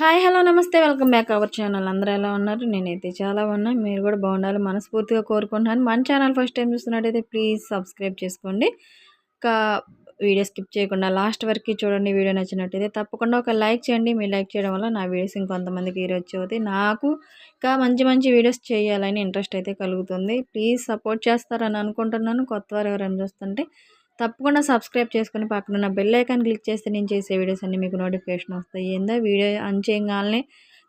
Hi hello నమస్తే. Welcome back our channel. అందరూ ఎలా ఉన్నారు? నేనైతే చాలా ఉన్నాను మీరు కూడా బాగుండాలి మనస్ఫూర్తిగా కోరుకుంటున్నాను. మన ఛానల్ ఫస్ట్ టైం చూస్తున్నట్టయితే ప్లీజ్ సబ్స్క్రైబ్ చేసుకోండి. ఇంకా వీడియో స్కిప్ చేయకుండా లాస్ట్ వరకు చూడండి. వీడియో నచ్చినట్టయితే తప్పకుండా ఒక లైక్ చేయండి. మీ లైక్ చేయడం వల్ల నా వీడియోస్ ఇంకొంతమందికి ఈరోజు అవుతాయి. నాకు ఇంకా మంచి మంచి వీడియోస్ చేయాలని ఇంట్రెస్ట్ అయితే కలుగుతుంది. ప్లీజ్ సపోర్ట్ చేస్తారని అనుకుంటున్నాను. కొత్త వారు ఎవరైనా చూస్తుంటే తప్పకుండా సబ్స్క్రైబ్ చేసుకుని పక్కనున్న బెల్ ఐకాన్ క్లిక్ చేస్తే నేను చేసే వీడియోస్ అన్నీ మీకు నోటిఫికేషన్ వస్తాయి. ఏందో? వీడియో అంచేయంగానే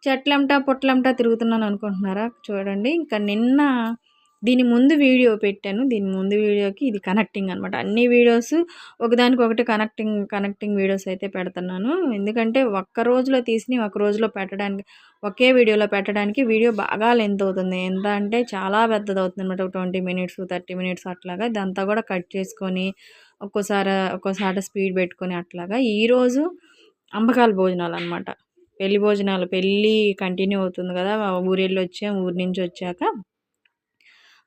చెట్లంటా పొట్లంటా తిరుగుతున్నాను అనుకుంటున్నారా? చూడండి. ఇంకా నిన్న దీని ముందు వీడియో పెట్టాను. దీని ముందు వీడియోకి ఇది కనెక్టింగ్ అనమాట అన్ని వీడియోస్ ఒకదానికి ఒకటి కనెక్టింగ్ కనెక్టింగ్ వీడియోస్ అయితే పెడుతున్నాను. ఎందుకంటే ఒక్క రోజులో తీసి ఒక రోజులో పెట్టడానికి ఒకే వీడియోలో పెట్టడానికి వీడియో బాగా లెంత్ అవుతుంది. ఎంత అంటే చాలా పెద్దది అవుతుంది అనమాట ట్వంటీ మినిట్స్ థర్టీ మినిట్స్ అట్లాగా. ఇదంతా కూడా కట్ చేసుకొని ఒక్కోసారి ఒక్కోసారి స్పీడ్ పెట్టుకొని అట్లాగా. ఈరోజు అంబకాల భోజనాలు అనమాట పెళ్ళి భోజనాలు. పెళ్ళి కంటిన్యూ అవుతుంది కదా. ఊరెళ్ళి వచ్చాం ఊరి నుంచి వచ్చాక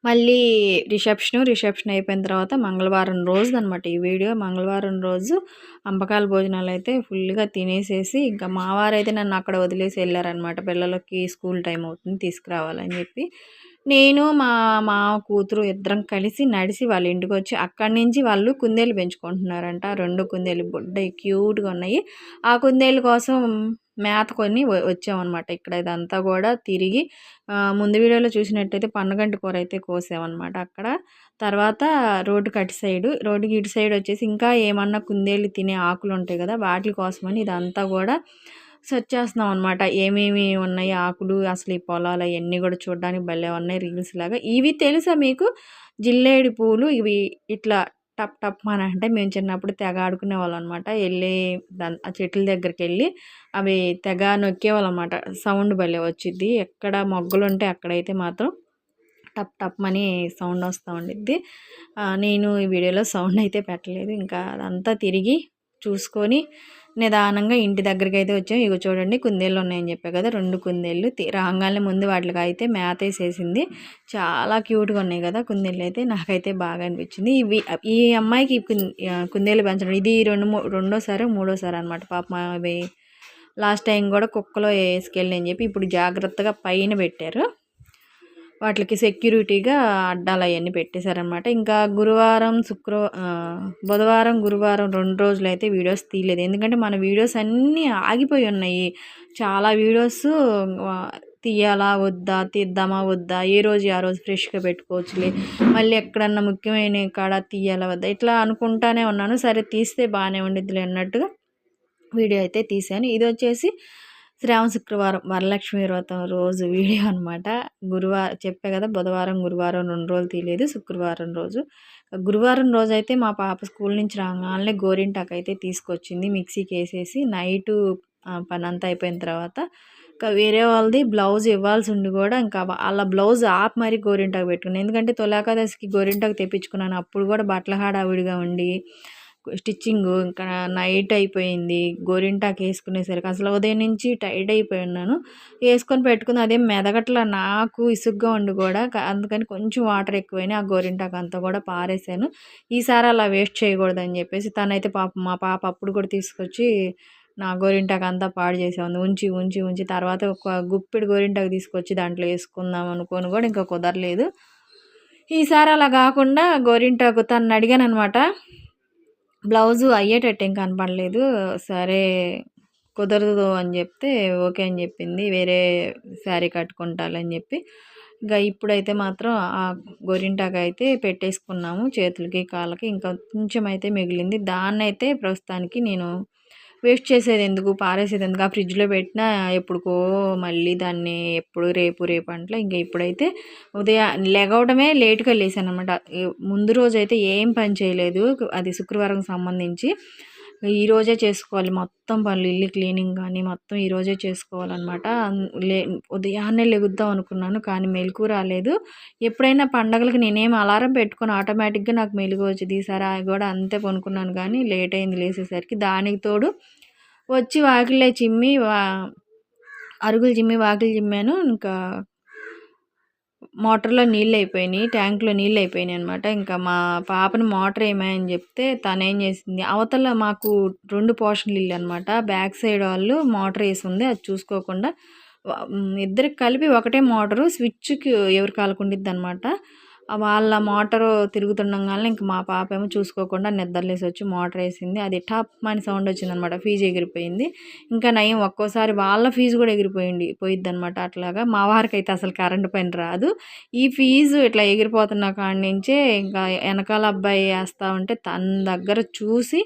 మళ్ళీ రిసెప్షన్ రిసెప్షన్ అయిపోయిన తర్వాత మంగళవారం రోజు అనమాట ఈ వీడియో. మంగళవారం రోజు అంబకాల భోజనాలు అయితే ఫుల్గా తినేసేసి ఇంకా మావారైతే నన్ను అక్కడ వదిలేసి వెళ్ళారనమాట పిల్లలకి స్కూల్ టైం అవుతుంది తీసుకురావాలని చెప్పి. నేను మా మా కూతురు ఇద్దరం కలిసి నడిచి వాళ్ళ ఇంటికి వచ్చి అక్కడి నుంచి వాళ్ళు కుందేలు పెంచుకుంటున్నారంట. రెండు కుందేలు బుడ్డ క్యూట్గా ఉన్నాయి. ఆ కుందేలు కోసం మేత కొని వచ్చామన్నమాట. ఇక్కడ ఇదంతా కూడా తిరిగి ముందు వీడియోలో చూసినట్టయితే పన్నగంటి కూర అయితే కోసామన్నమాట అక్కడ. తర్వాత రోడ్డుకి అటు సైడు రోడ్డుకి ఇటు సైడ్ వచ్చేసి ఇంకా ఏమన్నా కుందేళ్ళు తినే ఆకులు ఉంటాయి కదా వాటి కోసమని ఇదంతా కూడా సెర్చ్ చేస్తున్నాం అనమాట ఏమేమి ఉన్నాయి ఆకులు అసలు ఈ పొలాలు అవన్నీ కూడా చూడడానికి భలే ఉన్నాయి రీల్స్ లాగా. ఇవి తెలుసా మీకు? జిల్లేడి పూలు ఇవి ఇట్లా టప్ టప్ అని అంటే మేము చిన్నప్పుడు తెగ ఆడుకునే వాళ్ళం అనమాట వెళ్ళి ఆ చెట్ల దగ్గరికి వెళ్ళి అవి తెగ నొక్కేవాళ్ళం అనమాట సౌండ్ భలే వచ్చిద్ది. ఎక్కడ మొగ్గలు ఉంటే అక్కడైతే మాత్రం టప్ టప్ అని సౌండ్ వస్తూ ఉండిద్ది. నేను ఈ వీడియోలో సౌండ్ అయితే పెట్టలేదు. ఇంకా అదంతా తిరిగి చూసుకొని నిదానంగా ఇంటి దగ్గరికి అయితే వచ్చాం. ఇగో చూడండి కుందేళ్ళు ఉన్నాయని చెప్పా కదా రెండు కుందేళ్ళు రాగానే ముందు వాటికి అయితే మేత వేసేసింది. చాలా క్యూట్గా ఉన్నాయి కదా కుందేళ్ళు అయితే నాకైతే బాగా అనిపించింది. ఇవి ఈ అమ్మాయికి కుందేళ్ళు పెంచడం ఇది రెండు రెండోసారి మూడోసారి అనమాట పాప అవి లాస్ట్ టైం కూడా కుక్కలో వేసుకెళ్ళి అని చెప్పి ఇప్పుడు జాగ్రత్తగా పైన పెట్టారు. వాటికి సెక్యూరిటీగా అడ్డాలు అవన్నీ పెట్టేశారనమాట ఇంకా గురువారం శుక్ర బుధవారం గురువారం రెండు రోజులు అయితే వీడియోస్ తీయలేదు. ఎందుకంటే మన వీడియోస్ అన్నీ ఆగిపోయి ఉన్నాయి. చాలా వీడియోస్ తీయాలా వద్దా తీద్దామా వద్దా ఏ రోజు ఆ రోజు ఫ్రెష్గా పెట్టుకోవచ్చులే మళ్ళీ ఎక్కడన్నా ముఖ్యమైన కాడ తీయాలా వద్దా ఇట్లా అనుకుంటానే ఉన్నాను. సరే తీస్తే బాగానే ఉండిద్దిలే అన్నట్టుగా వీడియో అయితే తీసాను ఇది వచ్చేసి శ్రావణ శుక్రవారం వరలక్ష్మి వ్రతం రోజు వీడియో అనమాట గురువారం చెప్పే కదా బుధవారం గురువారం రెండు రోజులు తీయలేదు శుక్రవారం రోజు. గురువారం రోజు అయితే మా పాప స్కూల్ నుంచి రాగానే గోరింటాకు అయితే తీసుకొచ్చింది మిక్సీకి వేసేసి నైటు పని అంతా అయిపోయిన తర్వాత. ఇంకా వేరే వాళ్ళది బ్లౌజ్ ఇవ్వాల్సి ఉండి కూడా ఇంకా వాళ్ళ బ్లౌజ్ ఆప్ మరి గోరింటాకు పెట్టుకున్నాను ఎందుకంటే తొలాకాదశికి గోరింటాకు తెప్పించుకున్నాను అప్పుడు కూడా బట్టల హడావిడిగా ఉండి స్టిచ్చింగ్ ఇంకా నైట్ అయిపోయింది. గోరింటాకు వేసుకునేసరికి అసలు ఉదయం నుంచి టైట్ అయిపోయి ఉన్నాను. వేసుకొని పెట్టుకుని అదేం మెదగట్ల నాకు ఇసుగ్గా ఉండి కూడా అందుకని కొంచెం వాటర్ ఎక్కువైనా ఆ గోరింటాకు అంతా కూడా పారేసాను. ఈసారి అలా వేస్ట్ చేయకూడదని చెప్పేసి తనైతే పాప మా పాప అప్పుడు కూడా తీసుకొచ్చి నా గోరింటాకు అంతా పాడు చేసేవాంది ఉంచి ఉంచి ఉంచి తర్వాత ఒక గుప్పిడి గోరింటాకు తీసుకొచ్చి దాంట్లో వేసుకుందాం అనుకొని కూడా ఇంకా కుదరలేదు. ఈసారి అలా కాకుండా గోరింటాకు తను అడిగాను అనమాట బ్లౌజు అయ్యేటట్టు ఏం కనపడలేదు. సరే కుదరదు అని చెప్తే ఓకే అని చెప్పింది. వేరే శారీ కట్టుకుంటాలని చెప్పి ఇంకా ఇప్పుడైతే మాత్రం ఆ గోరింటాకు అయితే పెట్టేసుకున్నాము. చేతులకి కాళ్ళకి ఇంకా కొంచెం అయితే మిగిలింది. దాన్నైతే ప్రస్తుతానికి నేను వేస్ట్ చేసేది ఎందుకు? పారేసేది ఎందుకు? ఆ ఫ్రిడ్జ్లో పెట్టినా ఎప్పుడుకో మళ్ళీ దాన్ని ఎప్పుడు రేపు రేపు అంట్లో ఇంకా ఇప్పుడైతే ఉదయం లెగవడమే లేట్గా లేసాను అనమాట ముందు రోజు అయితే ఏం పని చేయలేదు. అది శుక్రవారం సంబంధించి ఈరోజే చేసుకోవాలి. మొత్తం పనులు ఇల్లు క్లీనింగ్ కానీ మొత్తం ఈరోజే చేసుకోవాలన్నమాట. లే ఉదయాన్నే లెగుద్దాం అనుకున్నాను కానీ మెలకు రాలేదు. ఎప్పుడైనా పండగలకు నేనేం అలారం పెట్టుకొని ఆటోమేటిక్గా నాకు మెలుగు వచ్చింది. ఈసారి కూడా అంతే కొనుక్కున్నాను కానీ లేట్ అయింది లేసేసరికి దానికి తోడు వచ్చి వాకిలే చిమ్మి వా అరుగులు చిమ్మి వాకిలు చిమ్మాను. ఇంకా మోటార్లో నీళ్ళు అయిపోయినాయి ట్యాంక్లో నీళ్ళు అయిపోయినాయి అనమాట ఇంకా మా పాపని మోటార్ ఏమాయని చెప్తే తను ఏం చేసింది అవతల మాకు రెండు పోర్షన్లు ఇల్లు అనమాట బ్యాక్ సైడ్ వాళ్ళు మోటార్ వేసి ఉంది అది చూసుకోకుండా ఇద్దరికి కలిపి ఒకటే మోటారు స్విచ్కి ఎవరు కాలుకుండిద్ది అనమాట వాళ్ళ మోటారు తిరుగుతుండగానే ఇంక మా పాప ఏమో చూసుకోకుండా నిద్రలేసి వచ్చి మోటార్ వేసింది. అది టప్ అని సౌండ్ వచ్చింది అనమాట ఫీజు ఎగిరిపోయింది. ఇంకా నయం ఒక్కోసారి వాళ్ళ ఫీజు కూడా ఎగిరిపోయింది పోయిద్ది అనమాట అట్లాగా. మా వారికి అయితే అసలు కరెంటు పని రాదు. ఈ ఫీజు ఇట్లా ఎగిరిపోతున్న కాడి నుంచే ఇంకా వెనకాల అబ్బాయి వేస్తూ ఉంటే తన దగ్గర చూసి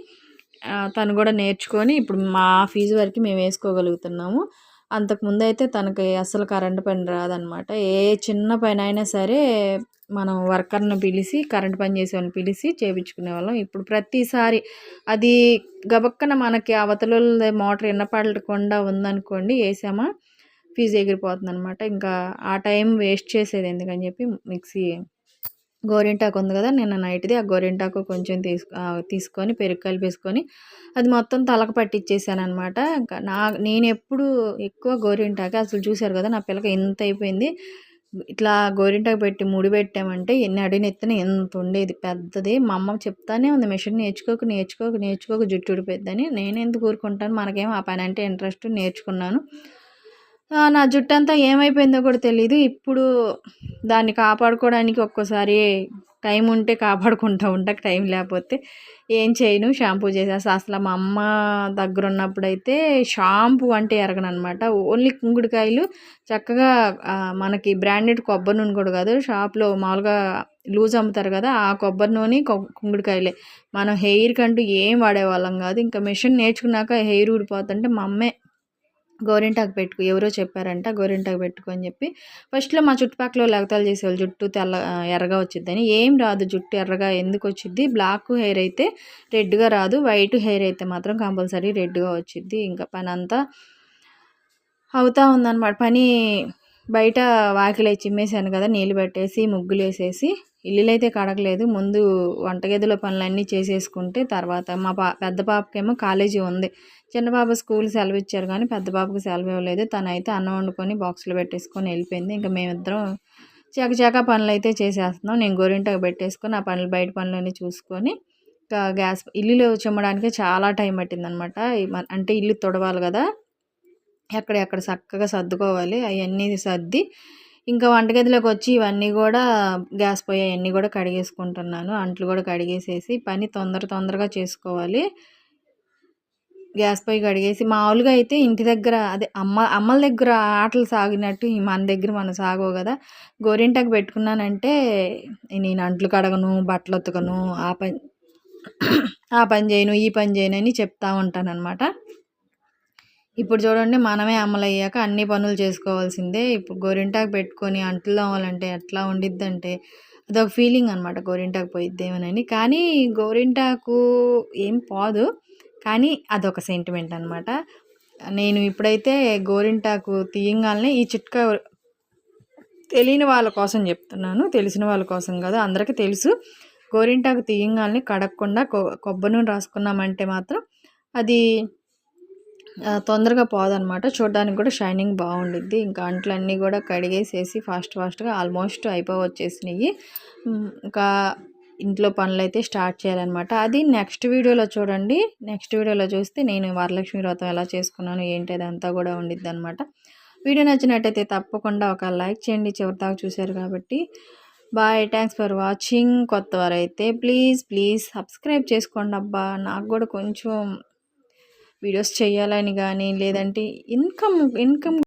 తను కూడా నేర్చుకొని ఇప్పుడు మా ఫీజు వరకు మేము వేసుకోగలుగుతున్నాము. అంతకుముందు అయితే తనకి అసలు కరెంటు పని రాదనమాట. ఏ చిన్న పని అయినా సరే మనం వర్కర్ని పిలిచి కరెంట్ పని చేసే వాళ్ళని పిలిచి చేయించుకునే వాళ్ళం. ఇప్పుడు ప్రతిసారి అది గబక్కన మనకి అవతల మోటార్ ఎన్నపడకుండా ఉందనుకోండి వేసామా ఫీజు ఎగిరిపోతుంది అనమాట ఇంకా ఆ టైం వేస్ట్ చేసేది ఎందుకని చెప్పి మిక్సీ గోరింటాకు ఉంది కదా నిన్న నైట్ది ఆ గోరింటాకు కొంచెం తీసు తీసుకొని పెరుగు కలిపేసుకొని అది మొత్తం తలకు పట్టించేసాను అనమాట ఇంకా నా నేను ఎప్పుడు ఎక్కువ గోరింటాకు అసలు చూశారు కదా నా పిల్లకి ఎంత అయిపోయింది. ఇట్లా గోరింటాకు పెట్టి ముడి పెట్టామంటే ఎన్ని అడినెత్తిన ఎంత ఉండేది. పెద్దది మా అమ్మ చెప్తానే ఉంది మిషన్ నేర్చుకోకు నేర్చుకోకు నేర్చుకోకు జుట్టు ఉడిపోద్దని నేను ఎందుకు ఊరుకుంటాను మనకేం ఆ పని అంటే ఇంట్రెస్ట్ నేర్చుకున్నాను. నా జుట్టు అంతా ఏమైపోయిందో కూడా తెలియదు ఇప్పుడు దాన్ని కాపాడుకోవడానికి ఒక్కోసారి టైం ఉంటే కాపాడుకుంటూ ఉంటా టైం లేకపోతే ఏం చేయను. షాంపూ చేసేస్తా అసలు మా అమ్మ దగ్గర ఉన్నప్పుడైతే షాంపూ అంటే ఎరగనమాట ఓన్లీ కుంగుడుకాయలు. చక్కగా మనకి బ్రాండెడ్ కొబ్బరి నూనె కూడా కాదు. షాప్లో మామూలుగా లూజ్ అమ్ముతారు కదా ఆ కొబ్బరి నూనె కుంగుడుకాయలే. మనం హెయిర్ కంటూ ఏం వాడేవాళ్ళం కాదు. ఇంకా మిషన్ నేర్చుకున్నాక హెయిర్ ఊడిపోతుంటే మా అమ్మే గోరింటాకు పెట్టుకు ఎవరో చెప్పారంట గోరింటాకు పెట్టుకో అని చెప్పి. ఫస్ట్లో మా చుట్టుపక్కల లగతాలు చేసేవాళ్ళు జుట్టు తెల్ల ఎర్రగా వచ్చిద్దని. ఏం రాదు జుట్టు ఎర్రగా ఎందుకు వచ్చిద్ది? బ్లాక్ హెయిర్ అయితే రెడ్గా రాదు వైట్ హెయిర్ అయితే మాత్రం కంపల్సరీ రెడ్గా వచ్చిద్ది. ఇంకా పని అంతా అవుతా ఉందన్నమాట. పని బయట వాకిలి చిమ్మేసాను కదా నీళ్ళు పెట్టేసి ముగ్గులు వేసేసి ఇల్లులు అయితే కడగలేదు. ముందు వంటగదిలో పనులన్నీ చేసేసుకుంటే తర్వాత మా పా పెద్ద పాపకేమో కాలేజీ ఉంది. చిన్న పాప స్కూల్ సెలవు ఇచ్చారు కానీ పెద్ద పాపకు సెలవు ఇవ్వలేదు. తనైతే అన్నం వండుకొని బాక్సులు పెట్టేసుకొని వెళ్ళిపోయింది. ఇంకా మేమిద్దరం చకచక పనులు అయితే చేసేస్తున్నాం. నేను గోరింటకు పెట్టేసుకొని ఆ పనులు బయట పనులన్నీ చూసుకొని ఇంకా గ్యాస్ ఇల్లులు చిమ్మడానికి చాలా టైం పట్టింది అనమాట అంటే ఇల్లు తొడవాలి కదా. ఎక్కడెక్కడ చక్కగా సర్దుకోవాలి. అవన్నీ సర్ది ఇంకా వంటగదిలోకి వచ్చి ఇవన్నీ కూడా గ్యాస్ పొయ్యి అవన్నీ కూడా కడిగేసుకుంటున్నాను. అంట్లు కూడా కడిగేసేసి పని తొందర తొందరగా చేసుకోవాలి. గ్యాస్ పొయ్యి కడిగేసి మామూలుగా అయితే ఇంటి దగ్గర అదే అమ్మ అమ్మల దగ్గర ఆటలు సాగినట్టు మన దగ్గర మనం సాగవు కదా. గోరింటాకు పెట్టుకున్నానంటే నేను అంట్లు కడగను బట్టలు ఉతకను ఆ పని ఆ పని చేయను ఈ పని చేయను అని చెప్తా ఉంటాను అనమాట ఇప్పుడు చూడండి మనమే అమలయ్యాక అన్ని పనులు చేసుకోవాల్సిందే. ఇప్పుడు గోరింటాకు పెట్టుకొని అంట్లు తోమాలంటే ఎట్లా ఉండిద్దంటే అదొక ఫీలింగ్ అనమాట గోరింటాకు పోయిద్దేమోనని కానీ గోరింటాకు ఏం పోదు కానీ అదొక సెంటిమెంట్ అనమాట నేను ఇప్పుడైతే గోరింటాకు తీయంగానే ఈ చిట్కా తెలియని వాళ్ళ కోసం చెప్తున్నాను. తెలిసిన వాళ్ళ కోసం కాదు అందరికీ తెలుసు. గోరింటాకు తీయంగానే కడగకుండా కొబ్బరి నూనె రాసుకున్నామంటే మాత్రం అది తొందరగా పోదనమాట చూడడానికి కూడా షైనింగ్ బాగుండిద్ది. ఇంకా అంట్లన్నీ కూడా కడిగేసేసి ఫాస్ట్ ఫాస్ట్గా ఆల్మోస్ట్ అయిపోవచ్చేసినాయి ఇంకా ఇంట్లో పనులు అయితే స్టార్ట్ చేయాలన్నమాట. అది నెక్స్ట్ వీడియోలో చూడండి. నెక్స్ట్ వీడియోలో చూస్తే నేను వరలక్ష్మి వ్రతం ఎలా చేసుకున్నాను ఏంటి అదంతా కూడా ఉండిద్ది అనమాట వీడియో నచ్చినట్టయితే తప్పకుండా ఒక లైక్ చేయండి. చివరిదాకా చూశారు కాబట్టి. Bye. Thanks for watching. కొత్తవారైతే please please subscribe చేసుకోండి అబ్బా నాకు కూడా కొంచెం వీడియోస్ చేయాలని కానీ లేదంటే ఇన్కమ్ ఇన్కమ్